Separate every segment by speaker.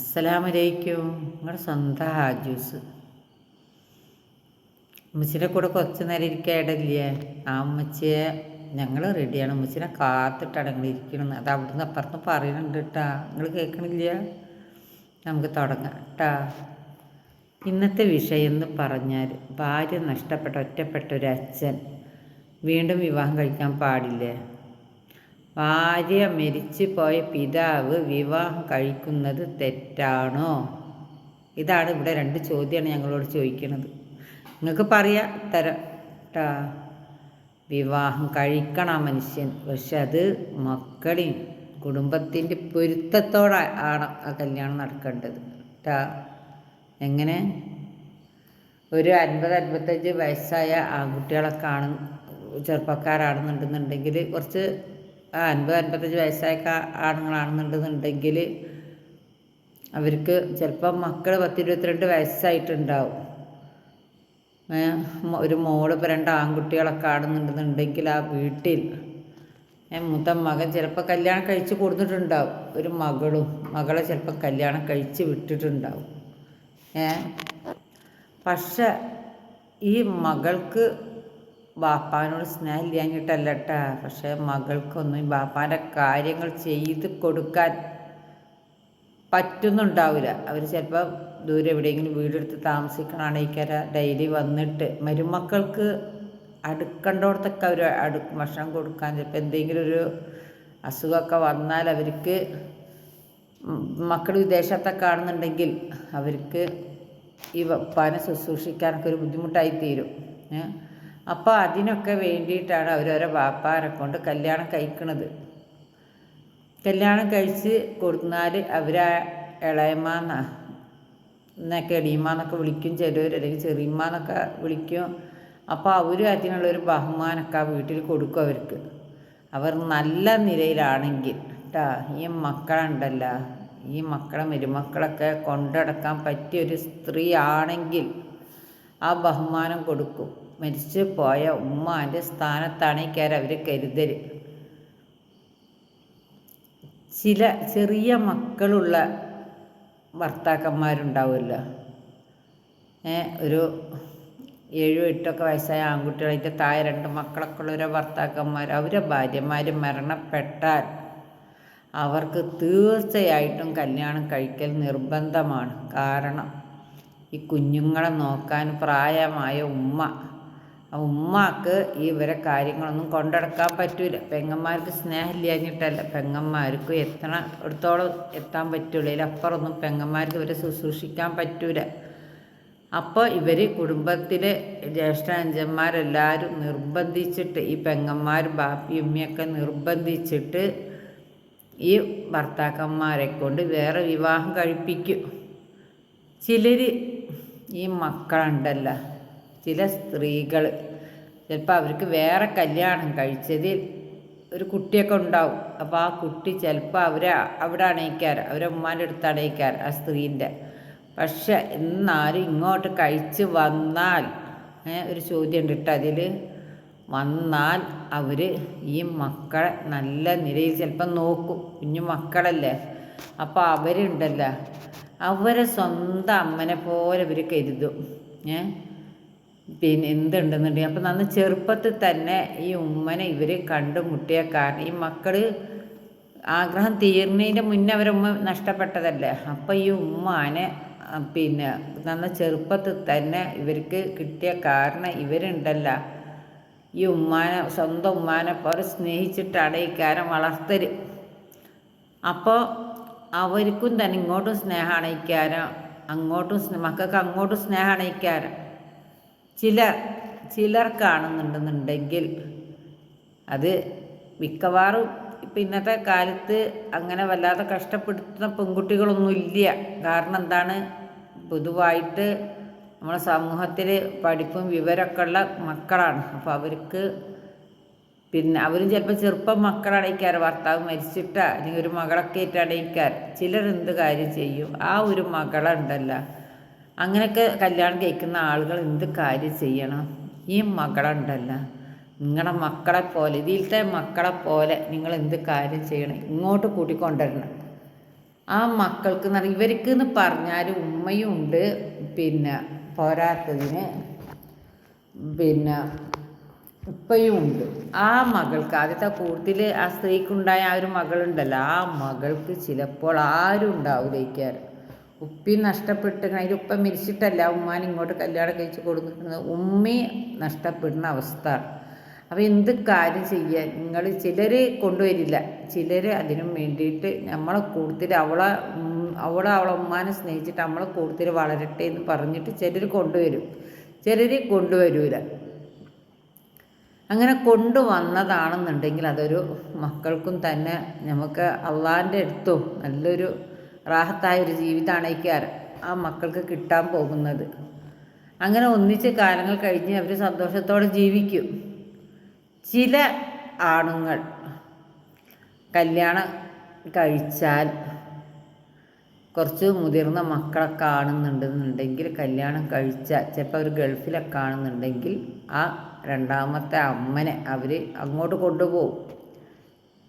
Speaker 1: അസ്സലാമലൈക്കും. നിങ്ങളുടെ സ്വന്തം ഹാജൂസ്. ഉമ്മച്ചിന്റെ കൂടെ കുറച്ച് നേരം ഇരിക്കാൻ ഇടയില്ലേ? ആ ഉമ്മച്ചിയെ ഞങ്ങൾ റെഡിയാണ് ഉമ്മച്ചിനെ കാത്തിട്ടാണ് ഞങ്ങൾ ഇരിക്കണമെന്ന് അത് അവിടുന്ന് അപ്പുറത്ത് പറയുന്നുണ്ട് കേട്ടാ നിങ്ങൾ കേൾക്കണില്ല? നമുക്ക് തുടങ്ങാം കേട്ടാ ഇന്നത്തെ വിഷയം എന്ന് പറഞ്ഞാൽ ഭാര്യ നഷ്ടപ്പെട്ട ഒറ്റപ്പെട്ട ഒരു അച്ഛൻ വീണ്ടും വിവാഹം കഴിക്കാൻ പാടില്ലേ? ഭാര്യ മരിച്ചു പോയ പിതാവ് വിവാഹം കഴിക്കുന്നത് തെറ്റാണോ? ഇതാണ് ഇവിടെ രണ്ട് ചോദ്യമാണ് ഞങ്ങളോട് ചോദിക്കുന്നത് നിങ്ങൾക്ക് പറയാ തരാം വിവാഹം കഴിക്കണം മനുഷ്യൻ. പക്ഷെ അത് മക്കളെയും കുടുംബത്തിന്റെ പൊരുത്തത്തോടെ ആണ് ആ കല്യാണം നടക്കേണ്ടത്. കേട്ടാ എങ്ങനെ? ഒരു അൻപത് അൻപത്തഞ്ച് വയസ്സായ ആൺകുട്ടികളൊക്കെ ആണ് ചെറുപ്പക്കാരാണെന്നുണ്ടെന്നുണ്ടെങ്കിൽ കുറച്ച് അൻപത് അൻപത്തഞ്ച് വയസ്സായ ആണുങ്ങളാണെന്നുണ്ടെന്നുണ്ടെങ്കിൽ അവർക്ക് ചിലപ്പം മക്കൾ പത്ത് ഇരുപത്തിരണ്ട് വയസ്സായിട്ടുണ്ടാവും ഒരു മോൾ ഇപ്പോൾ രണ്ട് ആൺകുട്ടികളൊക്കെ ആണെന്നുണ്ടെന്നുണ്ടെങ്കിൽ ആ വീട്ടിൽ മൂത്ത മകൻ ചിലപ്പോൾ കല്യാണം കഴിച്ച് കൊടുത്തിട്ടുണ്ടാവും. ഒരു മകളും മകളെ ചിലപ്പോൾ കല്യാണം കഴിച്ച് വിട്ടിട്ടുണ്ടാവും. ഏ പക്ഷെ ഈ മകൾക്ക് ബാപ്പാനോട് സ്നേഹം ഇല്ലാഞ്ഞിട്ടല്ല കേട്ടാ പക്ഷെ മകൾക്കൊന്നും ബാപ്പാന്റെ കാര്യങ്ങൾ ചെയ്ത് കൊടുക്കാൻ പറ്റുന്നുണ്ടാവില്ല. അവർ ചിലപ്പോൾ ദൂരെ എവിടെയെങ്കിലും വീടെടുത്ത് താമസിക്കണാണേക്കാര ഡെയിലി വന്നിട്ട്. മരുമക്കൾക്ക് അടുക്കണ്ടോടത്തൊക്കെ അവർ അടു ഭക്ഷണം കൊടുക്കാൻ ചിലപ്പോൾ എന്തെങ്കിലും ഒരു അസുഖമൊക്കെ വന്നാൽ അവർക്ക് മക്കൾ വിദേശത്തൊക്കെ ആണെന്നുണ്ടെങ്കിൽ അവർക്ക് ഈ വപ്പാനെ ശുശ്രൂഷിക്കാനൊക്കെ ഒരു ബുദ്ധിമുട്ടായി തീരും ഏ? അപ്പോൾ അതിനൊക്കെ വേണ്ടിയിട്ടാണ് അവരവരെ വാപ്പാരെ കൊണ്ട് കല്യാണം കഴിക്കണത്. കല്യാണം കഴിച്ച് കൊടുത്താൽ അവരാ ഇളയമാന്ന എന്നൊക്കെ എളിയമാന്നൊക്കെ വിളിക്കും ചിലവർ അല്ലെങ്കിൽ ചെറിയമാന്നൊക്കെ വിളിക്കും. അപ്പോൾ അവർ അതിനുള്ളൊരു ബഹുമാനമൊക്കെ ആ വീട്ടിൽ കൊടുക്കും അവർക്ക്. അവർ നല്ല നിലയിലാണെങ്കിൽ കേട്ടാ ഈ മക്കളുണ്ടല്ലോ ഈ മക്കളെ മരുമക്കളൊക്കെ കൊണ്ടടക്കാൻ പറ്റിയൊരു സ്ത്രീ ആണെങ്കിൽ ആ ബഹുമാനം കൊടുക്കും. മരിച്ചു പോയ ഉമ്മാന്റെ സ്ഥാനത്താണ് ഈ കയറി അവർ കരുതൽ ചില ചെറിയ മക്കളുള്ള ഭർത്താക്കന്മാരുണ്ടാവുമല്ലോ. ഒരു ഏഴും എട്ടൊക്കെ വയസ്സായ ആൺകുട്ടികളായിട്ട് താഴെ രണ്ട് മക്കളൊക്കെ ഉള്ള ഓരോ ഭർത്താക്കന്മാർ അവരെ ഭാര്യമാർ മരണപ്പെട്ടാൽ അവർക്ക് തീർച്ചയായിട്ടും കല്യാണം കഴിക്കൽ നിർബന്ധമാണ്. കാരണം ഈ കുഞ്ഞുങ്ങളെ നോക്കാൻ പ്രായമായ ഉമ്മ ഉമ്മാക്ക് ഈ ഇവരെ കാര്യങ്ങളൊന്നും കൊണ്ടടക്കാൻ പറ്റൂല. പെങ്ങന്മാർക്ക് സ്നേഹം ഇല്ലാഞ്ഞിട്ടല്ല പെങ്ങന്മാർക്ക് എത്തണ എടുത്തോളം എത്താൻ പറ്റുള്ളൂ. ഇതിലപ്പുറമൊന്നും പെങ്ങന്മാർക്ക് ഇവരെ ശുശ്രൂഷിക്കാൻ പറ്റൂല. അപ്പോൾ ഇവർ കുടുംബത്തിലെ ജ്യേഷ്ഠ അഞ്ചന്മാരെല്ലാവരും നിർബന്ധിച്ചിട്ട് ഈ പെങ്ങന്മാരും ബാപ്പി ഉമ്മയൊക്കെ നിർബന്ധിച്ചിട്ട് ഈ ഭർത്താക്കന്മാരെ കൊണ്ട് വേറെ വിവാഹം കഴിപ്പിക്കും. ചിലർ ഈ മക്കളുണ്ടല്ലോ. ചില സ്ത്രീകൾ ചിലപ്പോൾ അവർക്ക് വേറെ കല്യാണം കഴിച്ചതിൽ ഒരു കുട്ടിയൊക്കെ ഉണ്ടാവും. അപ്പോൾ ആ കുട്ടി ചിലപ്പോൾ അവരെ അവിടെ അണയിക്കാറ് അവരെ ഉമ്മാന്റെ അടുത്ത് അണയിക്കാറ് ആ സ്ത്രീന്റെ. പക്ഷെ എന്നാലും ഇങ്ങോട്ട് കഴിച്ച് വന്നാൽ ഒരു ചോദ്യം ഉണ്ട് അതിൽ വന്നാൽ അവർ ഈ മക്കളെ നല്ല നിലയിൽ ചിലപ്പം നോക്കും. കുഞ്ഞു മക്കളല്ലേ? അപ്പോൾ അവരുണ്ടല്ലോ. അവരെ സ്വന്തം അമ്മനെ പോലെ ഇവർ കരുതും. ഏ? പിന്നെ എന്തുണ്ടെന്നുണ്ടെങ്കിൽ അപ്പം നന്ന് ചെറുപ്പത്തിൽ തന്നെ ഈ ഉമ്മനെ ഇവർ കണ്ടുമുട്ടിയ കാരണം ഈ മക്കൾ ആഗ്രഹം തീർന്നതിന്റെ മുന്നേ അവരമ്മ നഷ്ടപ്പെട്ടതല്ലേ? അപ്പം ഈ ഉമ്മാനെ പിന്നെ നന്ന ചെറുപ്പത്തിൽ തന്നെ ഇവർക്ക് കിട്ടിയ കാരണം ഇവരുണ്ടല്ല. ഈ ഉമ്മാനെ സ്വന്തം ഉമ്മാനെ പോലെ സ്നേഹിച്ചിട്ടാണ് ഈ കാരം വളർത്തൽ അപ്പോൾ അവർക്കും തന്നെ ഇങ്ങോട്ടും സ്നേഹം കാരം അങ്ങോട്ടും മക്കൾക്ക് അങ്ങോട്ടും സ്നേഹം അണയിക്കാരോ ചിലർ ചിലർ കാണുന്നുണ്ടെന്നുണ്ടെങ്കിൽ അത് മിക്കവാറും ഇപ്പം ഇന്നത്തെ കാലത്ത് അങ്ങനെ വല്ലാതെ കഷ്ടപ്പെടുത്തുന്ന പെൺകുട്ടികളൊന്നും ഇല്ല. കാരണം എന്താണ്? പൊതുവായിട്ട് നമ്മളെ സമൂഹത്തിൽ പഠിപ്പും വിവരമൊക്കെ ഉള്ള മക്കളാണ്. അപ്പോൾ അവർക്ക് പിന്നെ അവരും ചിലപ്പോൾ ചെറുപ്പം മക്കളടയ്ക്കാറ് ഭർത്താവ് മരിച്ചിട്ടാ അല്ലെങ്കിൽ ഒരു മകളൊക്കെ ആയിട്ട് അടയിക്കാർ ചിലർ എന്ത് കാര്യം ചെയ്യും? ആ ഒരു മകളുണ്ടല്ലോ അങ്ങനെയൊക്കെ കല്യാണം കഴിക്കുന്ന ആളുകൾ എന്ത് കാര്യം ചെയ്യണം? ഈ മകളുണ്ടല്ല. നിങ്ങളുടെ മക്കളെ പോലെ ഇതിലത്തെ മക്കളെ പോലെ നിങ്ങൾ എന്ത് കാര്യം ചെയ്യണം? ഇങ്ങോട്ട് കൂട്ടിക്കൊണ്ടുവരണം. ആ മക്കൾക്ക് എന്ന് പറഞ്ഞാൽ ഇവർക്ക് എന്ന് പറഞ്ഞാൽ ഉമ്മയും ഉണ്ട്. പിന്നെ പോരാത്തതിന് പിന്നെ ഉപ്പയും ഉണ്ട്. ആ മകൾക്ക് ആദ്യത്തെ കൂട്ടത്തിൽ ആ സ്ത്രീക്കുണ്ടായ ആ ഒരു മകളുണ്ടല്ലോ. ആ മകൾക്ക് ചിലപ്പോൾ ആരും ഉണ്ടാവില്ലേക്കാറ് ഉപ്പി നഷ്ടപ്പെട്ട് അതിന്റെ ഉപ്പ മരിച്ചിട്ടല്ല ഉമ്മാൻ ഇങ്ങോട്ട് കല്യാണം കഴിച്ച് കൊടുക്കുന്നത് ഉമ്മി നഷ്ടപ്പെടുന്ന അവസ്ഥ അപ്പോൾ എന്ത് കാര്യം ചെയ്യാൻ? നിങ്ങൾ ചിലർ കൊണ്ടുവരില്ല. ചിലർ അതിനും വേണ്ടിയിട്ട് നമ്മളെ കൂടുതൽ അവളെ അവളെ അവളെ ഉമ്മാനെ സ്നേഹിച്ചിട്ട് നമ്മളെ കൂടുതൽ വളരട്ടെ എന്ന് പറഞ്ഞിട്ട് ചിലർ കൊണ്ടുവരും. ചിലർ കൊണ്ടുവരൂല. അങ്ങനെ കൊണ്ടുവന്നതാണെന്നുണ്ടെങ്കിൽ അതൊരു മക്കൾക്കും തന്നെ നമുക്ക് അള്ളാന്റെ അടുത്തും നല്ലൊരു റാഹത്തായ ഒരു ജീവിതമാണ് ആ മക്കൾക്ക് കിട്ടാൻ പോകുന്നത്. അങ്ങനെ ഒന്നിച്ച് കാലങ്ങൾ കഴിഞ്ഞ് അവർ സന്തോഷത്തോടെ ജീവിക്കും. ചില ആണുങ്ങൾ കല്യാണം കഴിച്ചാൽ കുറച്ച് മുതിർന്ന മക്കളെ കാണുന്നുണ്ടെന്നുണ്ടെങ്കിൽ കല്യാണം കഴിച്ചാൽ ചിലപ്പോൾ അവർ ഗൾഫിലൊക്കെ കാണുന്നുണ്ടെങ്കിൽ ആ രണ്ടാമത്തെ അമ്മനെ അവർ അങ്ങോട്ട് കൊണ്ടുപോകും.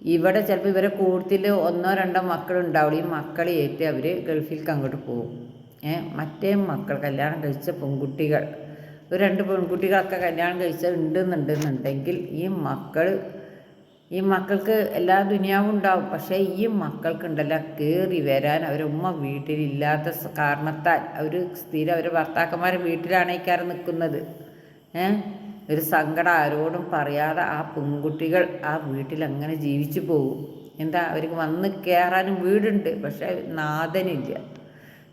Speaker 1: ഇവിടെ ചിലപ്പോൾ ഇവരെ കൂടുതൽ ഒന്നോ രണ്ടോ മക്കളുണ്ടാവുള്ളൂ ഈ മക്കളെ ഏറ്റ് അവർ ഗൾഫിലേക്ക് അങ്ങോട്ട് പോകും. ഏ മറ്റേ മക്കൾ കല്യാണം കഴിച്ച പെൺകുട്ടികൾ ഒരു രണ്ട് പെൺകുട്ടികളൊക്കെ കല്യാണം കഴിച്ച ഉണ്ടെന്നുണ്ടെന്നുണ്ടെങ്കിൽ ഈ മക്കൾ ഈ മക്കൾക്ക് എല്ലാ ദുനിയാവും ഉണ്ടാവും. പക്ഷേ ഈ മക്കൾക്കുണ്ടല്ല കയറി വരാൻ അവരുമ്മ വീട്ടിലില്ലാത്ത കാരണത്താൽ അവർ സ്ഥിരം അവർ ഭർത്താക്കന്മാരെ വീട്ടിലാണ് നിൽക്കുന്നത് ഏഹ് ഒരു സങ്കടം ആരോടും പറയാതെ ആ പെൺകുട്ടികൾ ആ വീട്ടിൽ അങ്ങനെ ജീവിച്ചു പോകും. എന്താ? അവർക്ക് വന്ന് കയറാനും വീടുണ്ട് പക്ഷെ നാഥനില്ല.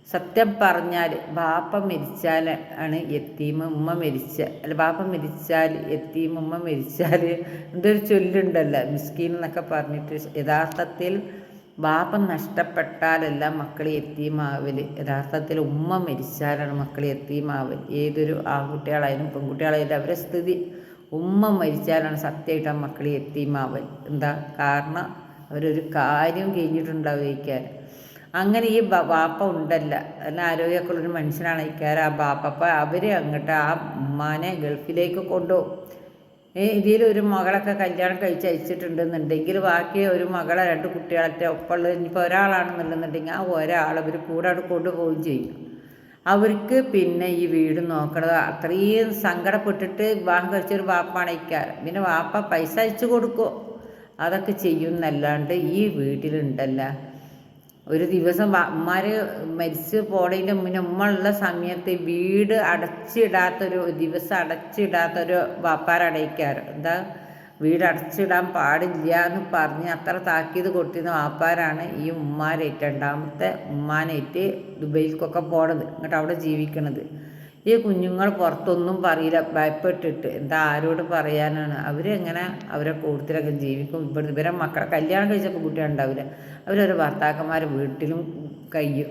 Speaker 1: സത്യം പറഞ്ഞാൽ ബാപ്പ മരിച്ചാൽ ആണ് എത്തീമ ഉമ്മ മരിച്ച. അല്ല ബാപ്പ മരിച്ചാൽ എത്തീമ ഉമ്മ മരിച്ചാൽ എന്തൊരു ചൊല്ലുണ്ടല്ലോ മിസ്കീൻ എന്നൊക്കെ പറഞ്ഞിട്ട് യഥാർത്ഥത്തിൽ ബാപ്പ നഷ്ടപ്പെട്ടാലല്ല മക്കൾ എത്തിയുമാവൽ യഥാർത്ഥത്തിൽ ഉമ്മ മരിച്ചാലാണ് മക്കൾ എത്തിയമാവൽ ഏതൊരു ആൺകുട്ടികളായാലും പെൺകുട്ടികളായാലും അവരെ സ്ഥിതി ഉമ്മ മരിച്ചാലാണ് സത്യമായിട്ട് ആ മക്കൾ എത്തിയമാവൽ എന്താ? കാരണം അവരൊരു കാര്യം കഴിഞ്ഞിട്ടുണ്ടാവുകയ്ക്കാൻ അങ്ങനെ ഈ ബാപ്പ ഉണ്ടല്ല. അല്ല ആരോഗ്യമൊക്കെ ഉള്ളൊരു മനുഷ്യനാണ് ഇക്കാർ ആ ബാപ്പ അപ്പം അവർ അങ്ങോട്ട് ആ ഉമ്മാനെ ഗൾഫിലേക്ക് കൊണ്ടുപോകും. ഇതിൽ ഒരു മകളൊക്കെ കല്യാണം കഴിച്ച് അയച്ചിട്ടുണ്ടെന്നുണ്ടെങ്കിൽ ബാക്കി ഒരു മകളെ രണ്ട് കുട്ടികളൊക്കെ ഒപ്പമുള്ളത് ഇനിയിപ്പോൾ ഒരാളാണെന്നുണ്ടെന്നുണ്ടെങ്കിൽ ആ ഒരാൾ അവർ കൂടെ അവിടെ കൊണ്ടുപോവുകയും ചെയ്യും. അവർക്ക് പിന്നെ ഈ വീട് നോക്കണത് അത്രയും സങ്കടപ്പെട്ടിട്ട് വിവാഹം കഴിച്ചൊരു വാപ്പാണ് ഇക്കാരം പിന്നെ വാപ്പ പൈസ അയച്ചു കൊടുക്കുമോ അതൊക്കെ ചെയ്യുന്നല്ലാണ്ട് ഈ വീട്ടിലുണ്ടല്ല. ഒരു ദിവസം ഉമ്മാര് മരിച്ച് പോണതിന്റെ മുന്നേ ഉമ്മ ഉള്ള സമയത്ത് വീട് അടച്ചിടാത്തൊരു ദിവസം അടച്ചിടാത്തൊരു വാപ്പാരടയ്ക്കാറ്. എന്താ? വീട് അടച്ചിടാൻ പാടില്ല എന്ന് പറഞ്ഞ് അത്ര താക്കീത് കൊടുത്തിരുന്ന വാപ്പാരാണ് ഈ ഉമ്മാരേറ്റ് രണ്ടാമത്തെ ഉമ്മാനേറ്റ് ദുബൈയിലേക്കൊക്കെ പോണത് എന്നിട്ട് അവിടെ ജീവിക്കണത്. ഈ കുഞ്ഞുങ്ങൾ പുറത്തൊന്നും പറയില്ല. ഭയപ്പെട്ടിട്ട്. എന്താ ആരോട് പറയാനാണ്? അവരെങ്ങനെ അവരെ കൂടുതലൊക്കെ ജീവിക്കും? ഇവിടെ ഇവരെ മക്കളെ കല്യാണം കഴിച്ചപ്പോൾ കുട്ടികളുണ്ടാവില്ല അവരൊരു ഭർത്താക്കന്മാർ വീട്ടിലും കഴിയും.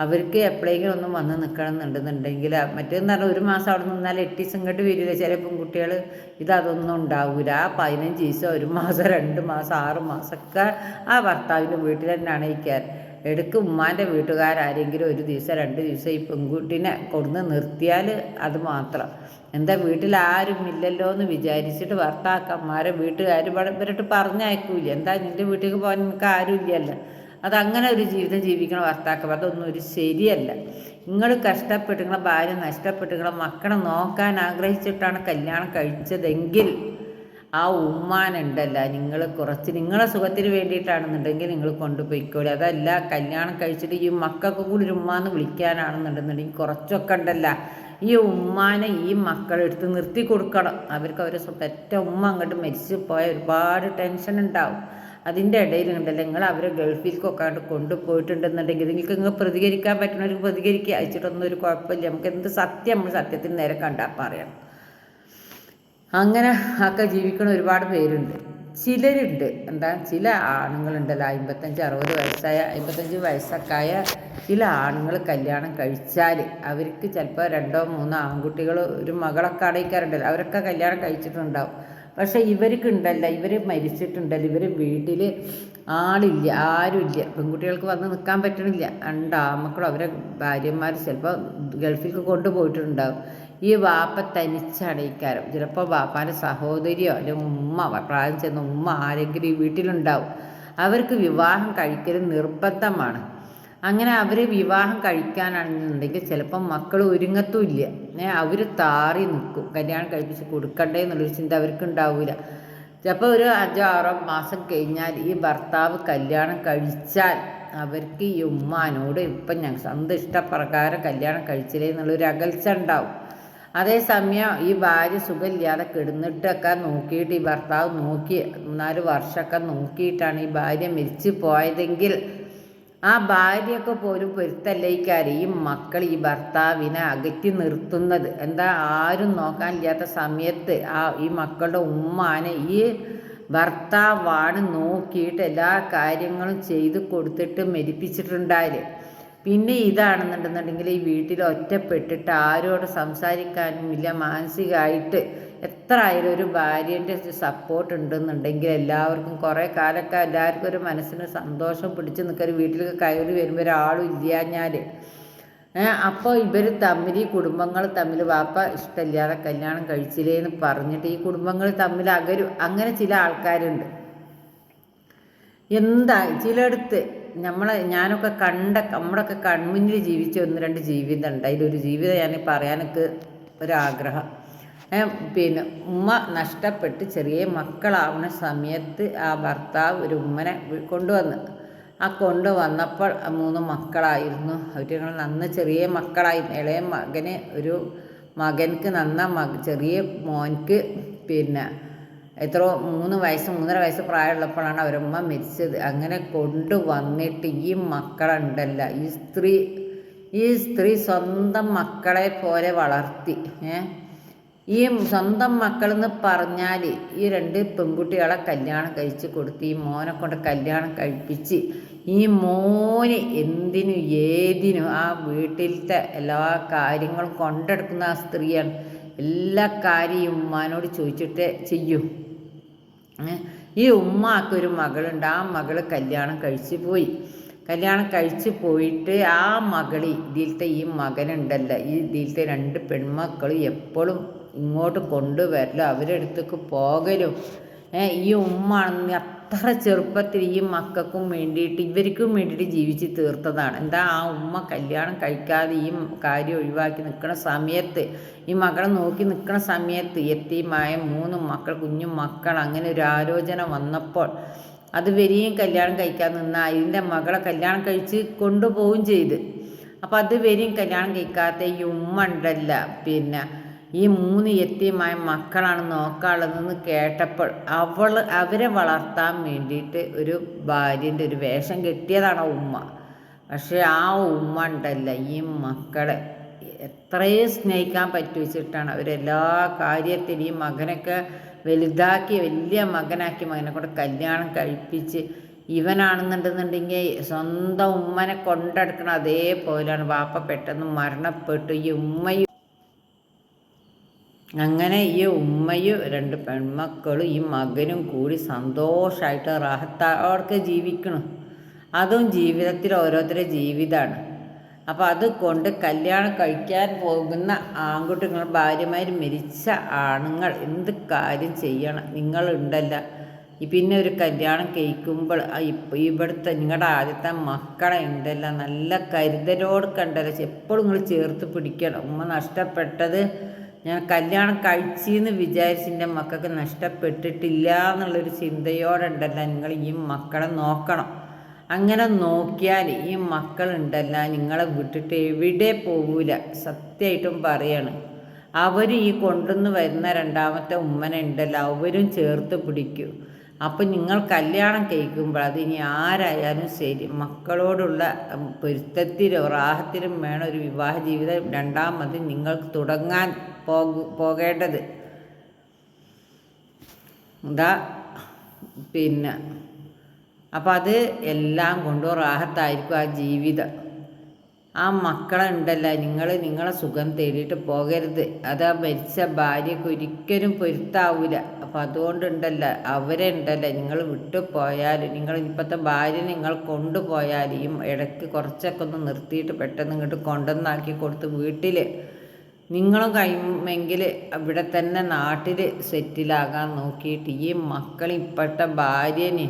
Speaker 1: അവർക്ക് എപ്പോഴെങ്കിലും ഒന്നും വന്ന് നിൽക്കണം എന്നുണ്ടെന്നുണ്ടെങ്കിൽ മറ്റേന്ന് പറഞ്ഞാൽ ഒരു മാസം അവിടെ നിന്നാൽ എട്ട് ദിവസം ഇങ്ങോട്ട് വരില്ല? ചില പെൺകുട്ടികൾ ഇതൊന്നും ഉണ്ടാവില്ല ആ പതിനഞ്ച് ദിവസം ഒരു മാസം രണ്ട് മാസം ആറ് മാസമൊക്കെ ആ ഭർത്താവിന്റെ വീട്ടിൽ തന്നെയാണ് ഇരിക്കാൻ എടുക്ക് ഉമ്മാന്റെ വീട്ടുകാരാരെങ്കിലും ഒരു ദിവസം രണ്ട് ദിവസം ഈ പെൺകുട്ടീനെ കൊടുന്ന് നിർത്തിയാൽ അത് മാത്രം. എന്താ വീട്ടിൽ ആരും ഇല്ലല്ലോ എന്ന് വിചാരിച്ചിട്ട് ഭർത്താക്കന്മാരെ വീട്ടുകാർ ഇവരിട്ട് പറഞ്ഞയക്കൂല. എന്താ നിന്റെ വീട്ടിലേക്ക് പോകാൻ നിനക്ക് ആരും ഇല്ലല്ലോ. അതങ്ങനെ ഒരു ജീവിതം ജീവിക്കണ ഭർത്താക്കന്മാർ. അതൊന്നും ഒരു ശരിയല്ല. നിങ്ങൾ കഷ്ടപ്പെട്ട് നിങ്ങളെ ഭാര്യ നഷ്ടപ്പെട്ട് നിങ്ങളെ മക്കളെ നോക്കാൻ ആഗ്രഹിച്ചിട്ടാണ് കല്യാണം കഴിച്ചതെങ്കിൽ ആ ഉമ്മാനുണ്ടല്ലോ. നിങ്ങൾ കുറച്ച് നിങ്ങളെ സുഖത്തിന് വേണ്ടിയിട്ടാണെന്നുണ്ടെങ്കിൽ നിങ്ങൾ കൊണ്ടുപോയിക്കോളി. അതല്ല കല്യാണം കഴിച്ചിട്ട് ഈ മക്കൾക്ക് കൂടി ഒരു ഉമ്മാന്ന് വിളിക്കാനാണെന്നുണ്ടെന്നുണ്ടെങ്കിൽ കുറച്ചൊക്കെ ഉണ്ടല്ല. ഈ ഉമ്മാനെ ഈ മക്കളെടുത്ത് നിർത്തി കൊടുക്കണം. അവർക്ക് അവരെ പെറ്റ ഉമ്മ അങ്ങോട്ട് മരിച്ചു പോയ ഒരുപാട് ടെൻഷൻ ഉണ്ടാവും. അതിന്റെ ഇടയിൽ ഉണ്ടല്ലോ നിങ്ങൾ അവരെ ഗൾഫിലേക്കൊക്കെ അങ്ങോട്ട് കൊണ്ടുപോയിട്ടുണ്ടെന്നുണ്ടെങ്കിൽ നിങ്ങൾക്ക് നിങ്ങൾ പ്രതികരിക്കാൻ പറ്റുന്നവർക്ക് പ്രതികരിക്കുക. അയച്ചിട്ടൊന്നും ഒരു കുഴപ്പമില്ല. നമുക്ക് എന്ത് സത്യം നമ്മൾ സത്യത്തിന് നേരെ കണ്ടാൽ പറയണം. അങ്ങനെ ഒക്കെ ജീവിക്കുന്ന ഒരുപാട് പേരുണ്ട്. ചിലരുണ്ട്. എന്താ? ചില ആണുങ്ങളുണ്ടല്ലോ അമ്പത്തഞ്ച് അറുപത് വയസ്സായ അമ്പത്തഞ്ച് വയസ്സൊക്കെ ആയ ചില ആണുങ്ങൾ കല്യാണം കഴിച്ചാൽ അവർക്ക് ചിലപ്പോൾ രണ്ടോ മൂന്നോ ആൺകുട്ടികൾ ഒരു മകളൊക്കെ അടയിക്കാറുണ്ടല്ലോ അവരൊക്കെ കല്യാണം കഴിച്ചിട്ടുണ്ടാവും. പക്ഷേ ഇവർക്ക് ഉണ്ടല്ല. ഇവർ മരിച്ചിട്ടുണ്ടല്ലോ. ഇവർ വീട്ടിൽ ആളില്ല. ആരുമില്ല. പെൺകുട്ടികൾക്ക് വന്ന് നിൽക്കാൻ പറ്റണില്ല. രണ്ട് ആമക്കളും അവരെ ഭാര്യന്മാർ ചിലപ്പോൾ ഗൾഫിലേക്ക് കൊണ്ടുപോയിട്ടുണ്ടാവും. ഈ വാപ്പ തനിച്ചടയിക്കാരം ചിലപ്പോൾ വാപ്പാന്റെ സഹോദരിയോ അല്ലെങ്കിൽ ഉമ്മ പ്രായം ചെന്ന ഉമ്മ ആരെങ്കിലും ഈ വീട്ടിലുണ്ടാവും. അവർക്ക് വിവാഹം കഴിക്കൽ നിർബന്ധമാണ്. അങ്ങനെ അവർ വിവാഹം കഴിക്കാനാണെന്നുണ്ടെങ്കിൽ ചിലപ്പം മക്കൾ ഒരുങ്ങത്തുമില്ല അവർ താറി നിൽക്കും കല്യാണം കഴിപ്പിച്ച് കൊടുക്കണ്ടേ എന്നുള്ളൊരു ചിന്ത അവർക്ക് ഉണ്ടാവില്ല ചിലപ്പോൾ ഒരു അഞ്ചോ ആറോ മാസം കഴിഞ്ഞാൽ ഈ ഭർത്താവ് കല്യാണം കഴിച്ചാൽ അവർക്ക് ഈ ഉമ്മാനോട് ഇപ്പം ഞങ്ങൾ സ്വന്തം ഇഷ്ടപ്രകാരം കല്യാണം കഴിച്ചില്ലേ എന്നുള്ളൊരു അകൽച്ച ഉണ്ടാവും. അതേസമയം ഈ ഭാര്യ സുഖമില്ലാതെ കിടന്നിട്ടൊക്കെ നോക്കിയിട്ട് ഈ ഭർത്താവ് നോക്കി മൂന്നാൽ വർഷമൊക്കെ നോക്കിയിട്ടാണ് ഈ ഭാര്യ മരിച്ചു പോയതെങ്കിൽ ആ ഭാര്യയൊക്കെ പോലും പൊരുത്തല്ലേക്കാർ ഈ മക്കൾ ഈ ഭർത്താവിനെ അകറ്റി നിർത്തുന്നത്. എന്താ ആരും നോക്കാനില്ലാത്ത സമയത്ത് ആ ഈ മക്കളുടെ ഉമ്മാനെ ഈ ഭർത്താവാണ് നോക്കിയിട്ട് എല്ലാ കാര്യങ്ങളും ചെയ്തു കൊടുത്തിട്ട് മരിപ്പിച്ചിട്ടുണ്ടായത്. പിന്നെ ഇതാണെന്നുണ്ടെന്നുണ്ടെങ്കിൽ ഈ വീട്ടിൽ ഒറ്റപ്പെട്ടിട്ട് ആരോട് സംസാരിക്കാനും ഇല്ല മാനസികമായിട്ട് എത്ര ആയാലും ഒരു ഭാര്യന്റെ സപ്പോർട്ട് ഉണ്ടെന്നുണ്ടെങ്കിൽ എല്ലാവർക്കും കുറേ കാലൊക്കെ എല്ലാവർക്കും ഒരു മനസ്സിന് സന്തോഷം പിടിച്ച് നിൽക്കുക. വീട്ടിലേക്ക് കയറി വരുമ്പോൾ ഒരാളും ഇല്ലാഞ്ഞാൽ അപ്പോൾ ഇവർ തമ്മിൽ ഈ കുടുംബങ്ങൾ തമ്മിൽ വാപ്പ ഇഷ്ടമില്ലാതെ കല്യാണം കഴിച്ചില്ലേ എന്ന് പറഞ്ഞിട്ട് ഈ കുടുംബങ്ങൾ തമ്മിൽ അകരും അങ്ങനെ ചില ആൾക്കാരുണ്ട്. എന്താ ചിലയിടത്ത് നമ്മളെ ഞാനൊക്കെ കണ്ട നമ്മളൊക്കെ കൺമുന്നിൽ ജീവിച്ച ഒന്ന് രണ്ട് ജീവിതം ഉണ്ട് അതിലൊരു ജീവിതം ഞാൻ പറയാനൊക്കെ ഒരാഗ്രഹം. പിന്നെ ഉമ്മ നഷ്ടപ്പെട്ട് ചെറിയ മക്കളാവുന്ന സമയത്ത് ആ ഭർത്താവ് ഒരു ഉമ്മനെ കൊണ്ടുവന്ന്. ആ കൊണ്ടുവന്നപ്പോൾ മൂന്ന് മക്കളായിരുന്നു. അവർ നന്ന് ചെറിയ മക്കളായി. ഇളയ മകന് ഒരു മകൻക്ക് നന്ന മക ചെറിയ മോൻക്ക് പിന്നെ എത്രയോ മൂന്ന് വയസ്സ് മൂന്നര വയസ്സ് പ്രായമുള്ളപ്പോഴാണ് അവരമ്മ മരിച്ചത്. അങ്ങനെ കൊണ്ടുവന്നിട്ട് ഈ മക്കളുണ്ടല്ല. ഈ സ്ത്രീ ഈ സ്ത്രീ സ്വന്തം മക്കളെ പോലെ വളർത്തി ഈ സ്വന്തം മക്കളെന്ന് പറഞ്ഞാൽ ഈ രണ്ട് പെൺകുട്ടികളെ കല്യാണം കഴിച്ച് കൊടുത്ത് ഈ മോനെ കൊണ്ട് കല്യാണം കഴിപ്പിച്ച് ഈ മോന് എന്തിനു ഏതിനും ആ വീട്ടിലത്തെ എല്ലാ കാര്യങ്ങളും കൊണ്ടെടുക്കുന്ന ആ സ്ത്രീയാണ്. എല്ലാ കാര്യവും ഉമ്മാനോട് ചോദിച്ചിട്ട് ചെയ്യൂ. ഈ ഉമ്മാക്കൊരു മകളുണ്ട്. ആ മകൾ കല്യാണം കഴിച്ച് പോയി. കല്യാണം കഴിച്ച് പോയിട്ട് ആ മകളി ഇതിലത്തെ ഈ മകനുണ്ടല്ല. ഈ ഇതിലത്തെ രണ്ട് പെൺമക്കൾ എപ്പോഴും ഇങ്ങോട്ട് കൊണ്ടുവരലും അവരെ അടുത്തേക്ക് പോകലും ഈ ഉമ്മ അത്ര ചെറുപ്പത്തിൽ ഈ മക്കൾക്കും വേണ്ടിയിട്ട് ഇവർക്കും വേണ്ടിയിട്ട് ജീവിച്ച് തീർത്തതാണ്. എന്താ ആ ഉമ്മ കല്യാണം കഴിക്കാതെ ഈ കാര്യം ഒഴിവാക്കി നിൽക്കുന്ന സമയത്ത് ഈ മകളെ നോക്കി നിൽക്കുന്ന സമയത്ത് എത്തിയുമായ മൂന്ന് മക്കൾ കുഞ്ഞു മക്കൾ അങ്ങനെ ഒരു ആലോചന വന്നപ്പോൾ അത് വരികയും കല്യാണം കഴിക്കാൻ നിന്ന അതിന്റെ മകളെ കല്യാണം കഴിച്ച് കൊണ്ടുപോവുകയും ചെയ്ത്. അപ്പോൾ അത് വരികയും കല്യാണം കഴിക്കാത്ത ഈ ഉമ്മ ഉണ്ടല്ല. പിന്നെ ഈ മൂന്ന് എത്തിയമായ മക്കളാണ് നോക്കാനുള്ളതെന്ന് കേട്ടപ്പോൾ അവൾ അവരെ വളർത്താൻ വേണ്ടിയിട്ട് ഒരു ഭാര്യന്റെ ഒരു വേഷം കെട്ടിയതാണ് ഉമ്മ. പക്ഷേ ആ ഉമ്മ ഉണ്ടല്ല ഈ മക്കളെ എത്രയും സ്നേഹിക്കാൻ പറ്റി വെച്ചിട്ടാണ് അവരെല്ലാ കാര്യത്തിലും ഈ മകനൊക്കെ വലുതാക്കി വലിയ മകനാക്കി മകനെ കൂടെ കല്യാണം കഴിപ്പിച്ച് ഇവനാണെന്നുണ്ടെന്നുണ്ടെങ്കിൽ സ്വന്തം ഉമ്മനെ കൊണ്ടെടുക്കണം അതേപോലെയാണ്. വാപ്പ പെട്ടെന്ന് മരണപ്പെട്ടു. ഈ ഉമ്മയും അങ്ങനെ ഈ ഉമ്മയും രണ്ട് പെൺമക്കളും ഈ മകനും കൂടി സന്തോഷമായിട്ട് റാഹത്തോടൊക്കെ ജീവിക്കണം. അതും ജീവിതത്തിൽ ഓരോരുത്തരുടെ ജീവിതമാണ് അപ്പോൾ അത് കൊണ്ട് കല്യാണം കഴിക്കാൻ പോകുന്ന ആൺകുട്ടികൾ ഭാര്യമാർ മരിച്ച ആണുങ്ങൾ എന്ത് കാര്യം ചെയ്യണം? നിങ്ങളുണ്ടല്ല. പിന്നെ ഒരു കല്യാണം കഴിക്കുമ്പോൾ ഇവിടുത്തെ നിങ്ങളുടെ ആദ്യത്തെ മക്കളെ ഉണ്ടല്ല. നല്ല കരുതലോട് കണ്ടല്ലോ. എപ്പോഴും നിങ്ങൾ ചേർത്ത് പിടിക്കണം. ഉമ്മ നഷ്ടപ്പെട്ടത് ഞാൻ കല്യാണം കഴിച്ചെന്ന് വിചാരിച്ച് എന്റെ മക്കൾക്ക് നഷ്ടപ്പെട്ടിട്ടില്ല എന്നുള്ളൊരു ചിന്തയോടുണ്ടല്ലോ നിങ്ങൾ ഈ മക്കളെ നോക്കണം. അങ്ങനെ നോക്കിയാൽ ഈ മക്കളുണ്ടല്ല നിങ്ങളെ വിട്ടിട്ട് എവിടെ പോകൂല സത്യമായിട്ടും പറയാണ്. അവർ ഈ കൊണ്ടുവന്ന് വരുന്ന രണ്ടാമത്തെ ഉമ്മനുണ്ടല്ലോ അവരും ചേർത്ത് പിടിക്കും. അപ്പം നിങ്ങൾ കല്യാണം കഴിക്കുമ്പോൾ അതിനി ആരായാലും ശരി മക്കളോടുള്ള പൊരുത്തത്തിലും റാഹത്തിലും വേണം ഒരു വിവാഹ ജീവിതം രണ്ടാമത് നിങ്ങൾക്ക് തുടങ്ങാൻ. പോകേണ്ടത്. ഇതാ പിന്നെ അപ്പം അത് എല്ലാം കൊണ്ടും റാഹത്തായിരിക്കും ആ ജീവിതം. ആ മക്കളുണ്ടല്ല നിങ്ങൾ നിങ്ങളെ സുഖം തേടിയിട്ട് പോകരുത്. അത് ആ മരിച്ച ഭാര്യയ്ക്ക് ഒരിക്കലും പൊരുത്താവില്ല അപ്പം അതുകൊണ്ടുണ്ടല്ല അവരെ ഉണ്ടല്ല നിങ്ങൾ വിട്ടുപോയാൽ നിങ്ങൾ ഇപ്പോഴത്തെ ഭാര്യ നിങ്ങൾ കൊണ്ടുപോയാലും ഇടയ്ക്ക് കുറച്ചൊക്കെ ഒന്ന് നിർത്തിയിട്ട് പെട്ടെന്ന് ഇങ്ങോട്ട് കൊണ്ടുവന്നാക്കി കൊടുത്ത് വീട്ടിൽ നിങ്ങളും കഴിയുമെങ്കിൽ ഇവിടെ തന്നെ നാട്ടിൽ സെറ്റിലാകാൻ നോക്കിയിട്ട് ഈ മക്കൾ ഇപ്പോഴത്തെ ഭാര്യന്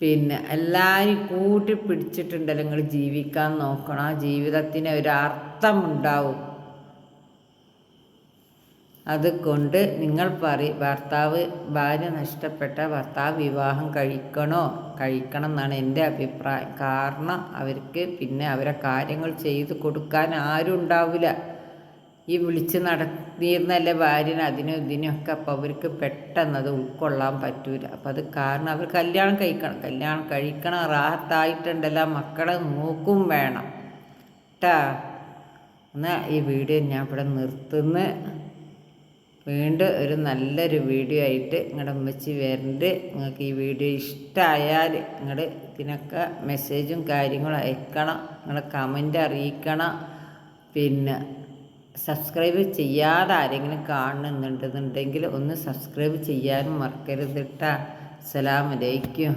Speaker 1: പിന്നെ എല്ലാവരും കൂട്ടി പിടിച്ചിട്ടുണ്ടല്ലോ നിങ്ങൾ ജീവിക്കാൻ നോക്കണം. ആ ജീവിതത്തിന് ഒരു അർത്ഥമുണ്ടാവും. അതുകൊണ്ട് നിങ്ങൾ പറ ഭർത്താവ് ഭാര്യ നഷ്ടപ്പെട്ട ഭർത്താവ് വിവാഹം കഴിക്കണോ? കഴിക്കണം എന്നാണ് എന്റെ അഭിപ്രായം. കാരണം അവർക്ക് പിന്നെ അവരെ കാര്യങ്ങൾ ചെയ്തു കൊടുക്കാൻ ആരും ഉണ്ടാവില്ല. ഈ വിളിച്ച് നടന്നിരുന്നല്ലേ ഭാര്യനെ അതിനും ഇതിനൊക്കെ അപ്പോൾ അവർക്ക് പെട്ടെന്ന് അത് ഉൾക്കൊള്ളാൻ പറ്റൂല. അപ്പം അത് കാരണം അവർ കല്യാണം കഴിക്കണം. കല്യാണം കഴിക്കണം റാഹത്തായിട്ടുണ്ടല്ലോ. മക്കളെ നോക്കും വേണം. കേട്ടാ എന്നാൽ ഈ വീഡിയോ ഞാൻ ഇവിടെ നിർത്തുന്ന. വീണ്ടും ഒരു നല്ലൊരു വീഡിയോ ആയിട്ട് നിങ്ങളുടെ ഉമ്മച്ചി വരുന്നുണ്ട് നിങ്ങൾക്ക് ഈ വീഡിയോ ഇഷ്ടമായാൽ നിങ്ങൾ ഇതിനൊക്കെ മെസ്സേജും കാര്യങ്ങളും അയക്കണം. നിങ്ങളുടെ കമന്റ് അറിയിക്കണം. പിന്നെ സബ്സ്ക്രൈബ് ചെയ്യാതെ ആരെങ്കിലും കാണുന്നുണ്ടെന്നുണ്ടെങ്കിൽ ഒന്ന് സബ്സ്ക്രൈബ് ചെയ്യാനും മറക്കരുത് കേട്ടാ അസ്സലാമലൈക്കും